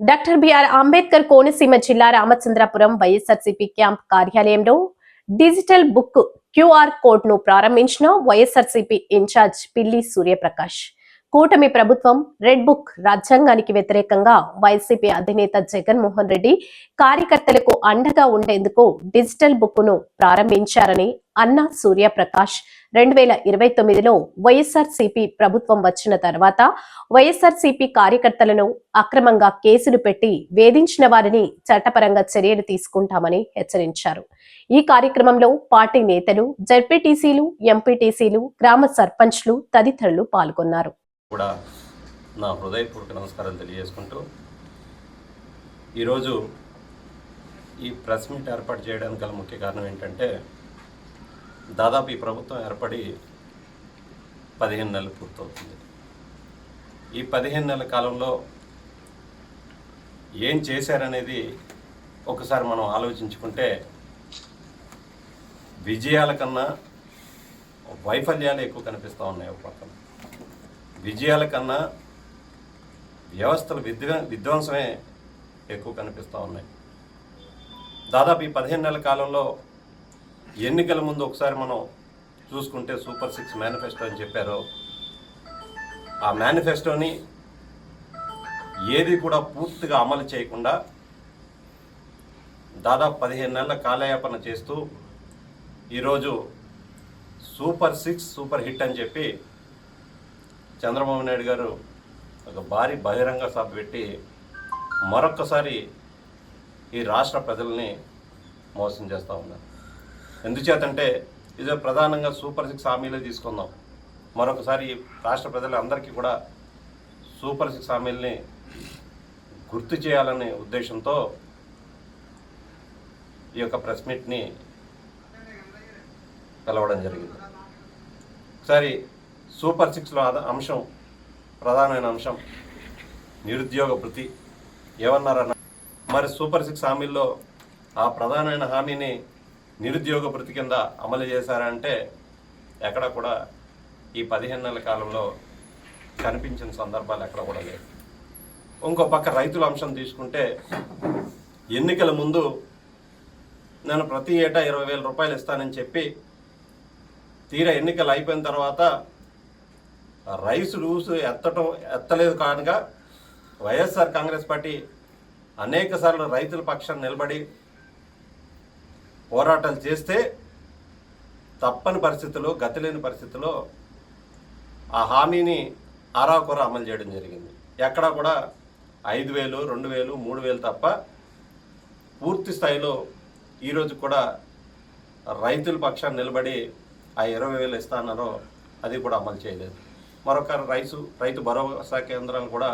Doctor BR Ambedkar Konaseema జిల్లా Ramachandrapuram YSRCP camp కార్యాలయంలో digital book QR కోడ్ను ప్రారంభించిన వైఎస్ఆర్సీపీ ఇన్ఛార్జ్ పిల్లి సూర్యప్రకాష్. కూటమి ప్రభుత్వం రెడ్ బుక్ రాజ్యాంగానికి వ్యతిరేకంగా వైసీపీ అధినేత జగన్మోహన్ రెడ్డి కార్యకర్తలకు అండగా ఉండేందుకు డిజిటల్ బుక్ను ప్రారంభించారని అన్నా సూర్యప్రకాష్. రెండు వేల ఇరవై తొమ్మిదిలో వైఎస్ఆర్సీపీ ప్రభుత్వం వచ్చిన తర్వాత వైఎస్ఆర్సీపీ కార్యకర్తలను అక్రమంగా కేసులు పెట్టి వేధించిన వారిని చట్టపరంగా చర్యలు తీసుకుంటామని హెచ్చరించారు. ఈ కార్యక్రమంలో పార్టీ నేతలు జడ్పీటీసీలు ఎంపీటీసీలు గ్రామ సర్పంచ్లు తదితరులు పాల్గొన్నారు. కూడా నా హృదయపూర్వక నమస్కారం తెలియజేసుకుంటూ ఈరోజు ఈ ప్రెస్ మీట్ ఏర్పాటు చేయడానికి గల ముఖ్య కారణం ఏంటంటే దాదాపు ఈ ప్రభుత్వం ఏర్పడి పదిహేను నెలలు పూర్తవుతుంది. ఈ పదిహేను నెలల కాలంలో ఏం చేశారనేది ఒకసారి మనం ఆలోచించుకుంటే విజయాల కన్నా వైఫల్యాలు ఎక్కువ కనిపిస్తూ ఉన్నాయి ఒక పక్కన. విజయాల కన్నా వ్యవస్థలు విద్వ విధ్వంసమే ఎక్కువ కనిపిస్తూ ఉన్నాయి. దాదాపు ఈ పదిహేను నెలల కాలంలో ఎన్నికల ముందు ఒకసారి మనం చూసుకుంటే సూపర్ సిక్స్ మేనిఫెస్టో అని చెప్పారు ఆ మేనిఫెస్టోని ఏది కూడా పూర్తిగా అమలు చేయకుండా దాదాపు పదిహేను నెలల కాలయాపన చేస్తూ ఈరోజు సూపర్ సిక్స్ సూపర్ హిట్ అని చెప్పి చంద్రబాబు నాయుడు గారు ఒక భారీ బహిరంగ సభ పెట్టి మరొక్కసారి ఈ రాష్ట్ర ప్రజల్ని మోసం చేస్తూ ఉన్నారు. ఎందుచేతంటే ఇది ప్రధానంగా సూపర్ సిక్స్ హామీలే తీసుకుందాం. మరొకసారి ఈ రాష్ట్ర ప్రజలందరికీ కూడా సూపర్ సిక్స్ హామీల్ని గుర్తు చేయాలనే ఉద్దేశంతో ఈ యొక్క ప్రెస్ మీట్ని పిలవడం జరిగింది. ఒకసారి సూపర్ సిక్స్లో అంశం ప్రధానమైన అంశం నిరుద్యోగ భృతి. ఏమన్నారన్న మరి సూపర్ సిక్స్ హామీల్లో ఆ ప్రధానమైన హామీని నిరుద్యోగ భృతి కింద అమలు చేశారంటే ఎక్కడ కూడా ఈ పదిహేను నెలల కాలంలో కనిపించిన సందర్భాలు ఎక్కడ కూడా లేవు. ఇంకో పక్క రైతుల అంశం తీసుకుంటే ఎన్నికల ముందు నేను ప్రతి ఏటా ఇరవై వేల రూపాయలు ఇస్తానని చెప్పి తీరా ఎన్నికలు అయిపోయిన తర్వాత రైస్ లూసు ఎత్తటం ఎత్తలేదు కానుక వైఎస్ఆర్ కాంగ్రెస్ పార్టీ అనేక సార్లు రైతుల పక్షాన్ని నిలబడి పోరాటాలు చేస్తే తప్పని పరిస్థితుల్లో గతిలేని పరిస్థితుల్లో ఆ హామీని ఆరాకొర అమలు చేయడం జరిగింది. ఎక్కడా కూడా ఐదు వేలు రెండు వేలు మూడు వేలు తప్ప పూర్తి స్థాయిలో ఈరోజు కూడా రైతుల పక్షాన్ని నిలబడి ఆ ఇరవై వేలు ఇస్తానో అది కూడా అమలు చేయలేదు. మరొక రైతు రైతు భరోసా కేంద్రాలు కూడా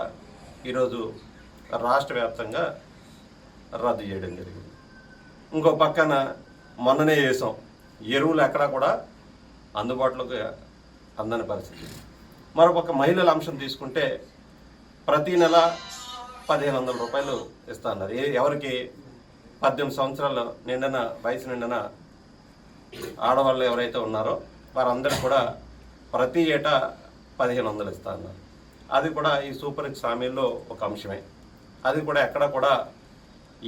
ఈరోజు రాష్ట్ర వ్యాప్తంగా రద్దు చేయడం జరిగింది. ఇంకో పక్కన మొన్ననే చేసాం. ఎరువులు ఎక్కడా కూడా అందుబాటులోకి అందని పరిస్థితి. మరొక మహిళల అంశం తీసుకుంటే ప్రతి నెల పదిహేను వందల రూపాయలు ఇస్తున్నారు ఏ ఎవరికి? పద్దెనిమిది సంవత్సరాలు నిండిన వయసు నిండిన ఆడవాళ్ళు ఎవరైతే ఉన్నారో వారందరూ కూడా ప్రతి ఏటా పదిహేను వందలు ఇస్తా అన్నారు. అది కూడా ఈ సూపర్ హిట్స్ హామీల్లో ఒక అంశమే. అది కూడా ఎక్కడ కూడా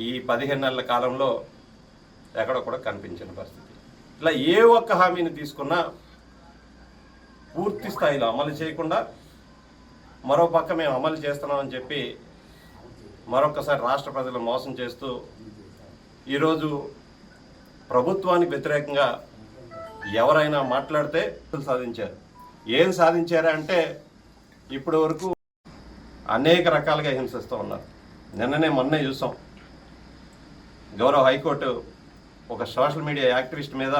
ఈ పదిహేను నెలల కాలంలో ఎక్కడ కూడా కనిపించిన పరిస్థితి. ఇలా ఏ ఒక్క హామీని తీసుకున్నా పూర్తి స్థాయిలో అమలు చేయకుండా మరో పక్క మేము అమలు చేస్తున్నామని చెప్పి మరొకసారి రాష్ట్ర ప్రజలు మోసం చేస్తూ ఈరోజు ప్రభుత్వానికి వ్యతిరేకంగా ఎవరైనా మాట్లాడితే సాధించారు. ఏం సాధించారా అంటే ఇప్పటి వరకు అనేక రకాలుగా హింసిస్తూ ఉన్నారు. నిన్ననే మొన్నే చూసాం. గౌరవ హైకోర్టు ఒక సోషల్ మీడియా యాక్టివిస్ట్ మీద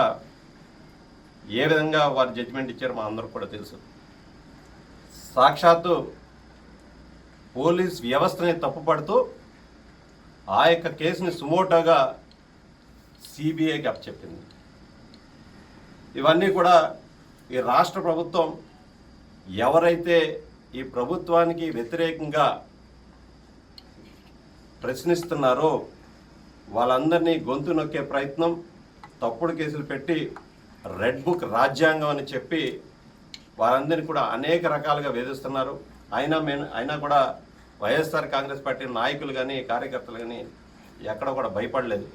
ఏ విధంగా వారు జడ్జిమెంట్ ఇచ్చారో మా అందరికి కూడా తెలుసు. సాక్షాత్తు పోలీస్ వ్యవస్థని తప్పుపడుతూ ఆ యొక్క కేసుని సుమోటోగా సిబిఐకి అప్పచెప్పింది. ఇవన్నీ కూడా ఈ రాష్ట్ర ప్రభుత్వం ఎవరైతే ఈ ప్రభుత్వానికి వ్యతిరేకంగా ప్రశ్నిస్తున్నారో వాళ్ళందరినీ గొంతు నొక్కే ప్రయత్నం తప్పుడు కేసులు పెట్టి రెడ్ బుక్ రాజ్యాంగం అని చెప్పి వారందరినీ కూడా అనేక రకాలుగా వేధిస్తున్నారు. అయినా మే అయినా కూడా వైఎస్ఆర్ కాంగ్రెస్ పార్టీ నాయకులు కానీ కార్యకర్తలు కానీ ఎక్కడ కూడా భయపడలేదు.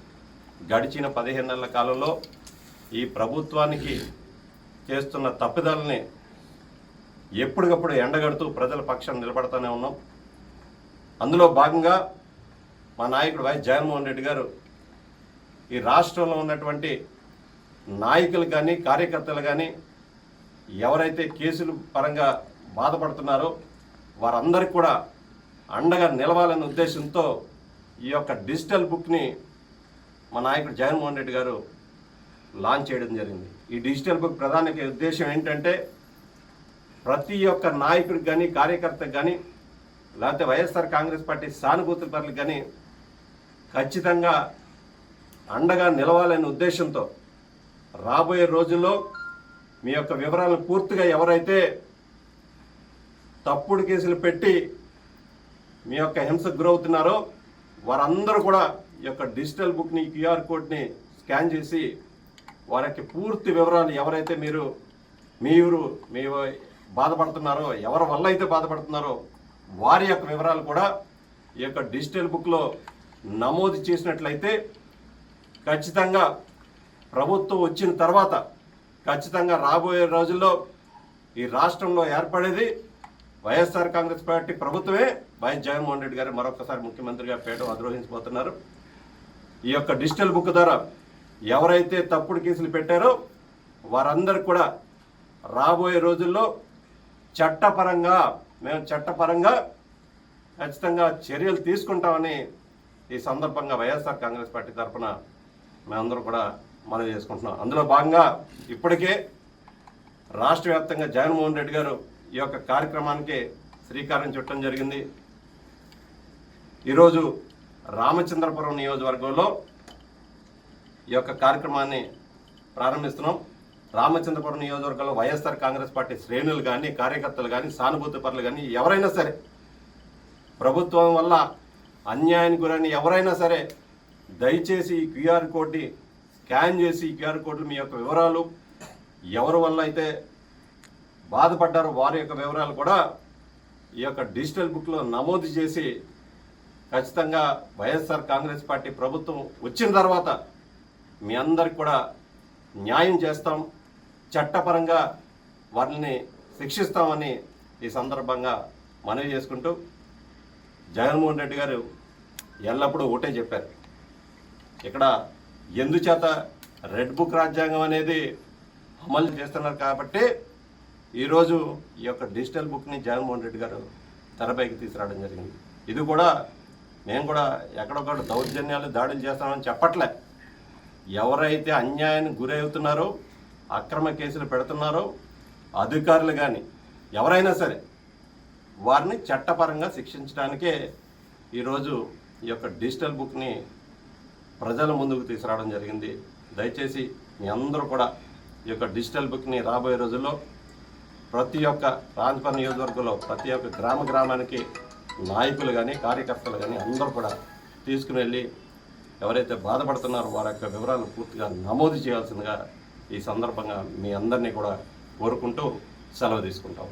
గడిచిన పదిహేను నెలల కాలంలో ఈ ప్రభుత్వానికి చేస్తున్న తప్పిదాలని ఎప్పటికప్పుడు ఎండగడుతూ ప్రజల పక్షాన్ని నిలబడతానే ఉన్నాం. అందులో భాగంగా మా నాయకుడు వైఎస్ జగన్మోహన్ రెడ్డి గారు ఈ రాష్ట్రంలో ఉన్నటువంటి నాయకులు కానీ కార్యకర్తలు కానీ ఎవరైతే కేసులు పరంగా బాధపడుతున్నారో వారందరికీ కూడా అండగా నిలవాలనే ఉద్దేశంతో ఈ యొక్క డిజిటల్ బుక్ని మా నాయకుడు జగన్మోహన్ రెడ్డి గారు లాంచ్ చేయడం జరిగింది. ఈ డిజిటల్ బుక్ ప్రధాన ఉద్దేశం ఏంటంటే ప్రతి ఒక్క నాయకుడికి కానీ కార్యకర్తకు కానీ లేకపోతే వైఎస్ఆర్ కాంగ్రెస్ పార్టీ సానుభూతుల పనులకు కానీ ఖచ్చితంగా అండగా నిలవాలనే ఉద్దేశంతో రాబోయే రోజుల్లో మీ యొక్క వివరాలను పూర్తిగా ఎవరైతే తప్పుడు కేసులు పెట్టి మీ యొక్క హింసకు గురవుతున్నారో వారందరూ కూడా ఈ యొక్క డిజిటల్ బుక్ని క్యూఆర్ కోడ్ని స్కాన్ చేసి వారికి పూర్తి వివరాలు ఎవరైతే మీరు మీరు మీ బాధపడుతున్నారో ఎవరి వల్ల అయితే బాధపడుతున్నారో వారి యొక్క వివరాలు కూడా ఈ యొక్క డిజిటల్ బుక్లో నమోదు చేసినట్లయితే ఖచ్చితంగా ప్రభుత్వం వచ్చిన తర్వాత ఖచ్చితంగా రాబోయే రోజుల్లో ఈ రాష్ట్రంలో ఏర్పడేది వైఎస్ఆర్ కాంగ్రెస్ పార్టీ ప్రభుత్వమే. వైఎస్ జగన్మోహన్ రెడ్డి గారు మరొకసారి ముఖ్యమంత్రిగా పేట అధిరోహించబోతున్నారు. ఈ యొక్క డిజిటల్ బుక్ ద్వారా ఎవరైతే తప్పుడు కేసులు పెట్టారో వారందరూ కూడా రాబోయే రోజుల్లో చట్టపరంగా మేము చట్టపరంగా ఖచ్చితంగా చర్యలు తీసుకుంటామని ఈ సందర్భంగా వైఎస్ఆర్ కాంగ్రెస్ పార్టీ తరఫున మేమందరూ కూడా మనవి చేసుకుంటున్నాం. అందులో భాగంగా ఇప్పటికే రాష్ట్ర వ్యాప్తంగా జగన్మోహన్ రెడ్డి గారు ఈ యొక్క కార్యక్రమానికి శ్రీకారం చుట్టడం జరిగింది. ఈరోజు రామచంద్రపురం నియోజకవర్గంలో ఈ యొక్క కార్యక్రమాన్ని ప్రారంభిస్తున్నాం. రామచంద్రపురం నియోజకవర్గంలో వైఎస్ఆర్ కాంగ్రెస్ పార్టీ శ్రేణులు కానీ కార్యకర్తలు కానీ సానుభూతి పరులు కానీ ఎవరైనా సరే ప్రభుత్వం వల్ల అన్యాయానికి గురైన ఎవరైనా సరే దయచేసి ఈ క్యూఆర్ కోడ్ని స్కాన్ చేసి ఈ క్యూఆర్ కోడ్లు మీ యొక్క వివరాలు ఎవరి వల్ల అయితే బాధపడ్డారో వారి యొక్క వివరాలు కూడా ఈ యొక్క డిజిటల్ బుక్లో నమోదు చేసి ఖచ్చితంగా వైఎస్ఆర్ కాంగ్రెస్ పార్టీ ప్రభుత్వం వచ్చిన తర్వాత మీ అందరికి కూడా న్యాయం చేస్తాం. చట్టపరంగా వారిని శిక్షిస్తామని ఈ సందర్భంగా మనవి చేసుకుంటూ జగన్మోహన్ రెడ్డి గారు ఎల్లప్పుడూ ఒకటే చెప్పారు. ఇక్కడ ఎందుచేత రెడ్ బుక్ రాజ్యాంగం అనేది అమలు చేస్తున్నారు కాబట్టి ఈరోజు ఈ యొక్క డిజిటల్ బుక్ని జగన్మోహన్ రెడ్డి గారు తెరపైకి తీసుకురావడం జరిగింది. ఇది కూడా మేము కూడా ఎక్కడొక్కడ దౌర్జన్యాలు దాడులు చేస్తామని చెప్పట్లే. ఎవరైతే అన్యాయానికి గురవుతున్నారో అక్రమ కేసులు పెడుతున్నారో అధికారులు కానీ ఎవరైనా సరే వారిని చట్టపరంగా శిక్షించడానికే ఈరోజు ఈ యొక్క డిజిటల్ బుక్ని ప్రజల ముందుకు తీసుకురావడం జరిగింది. దయచేసి మీ అందరూ కూడా ఈ యొక్క డిజిటల్ బుక్ని రాబోయే రోజుల్లో ప్రతి ఒక్క రాజపల్లి నియోజకవర్గంలో ప్రతి ఒక్క గ్రామ గ్రామానికి నాయకులు కానీ కార్యకర్తలు కానీ అందరూ కూడా తీసుకుని వెళ్ళి ఎవరైతే బాధపడుతున్నారో వారి యొక్క వివరాలు పూర్తిగా నమోదు చేయాల్సిందిగా ఈ సందర్భంగా మీ అందరినీ కూడా కోరుకుంటూ సెలవు తీసుకుంటాం.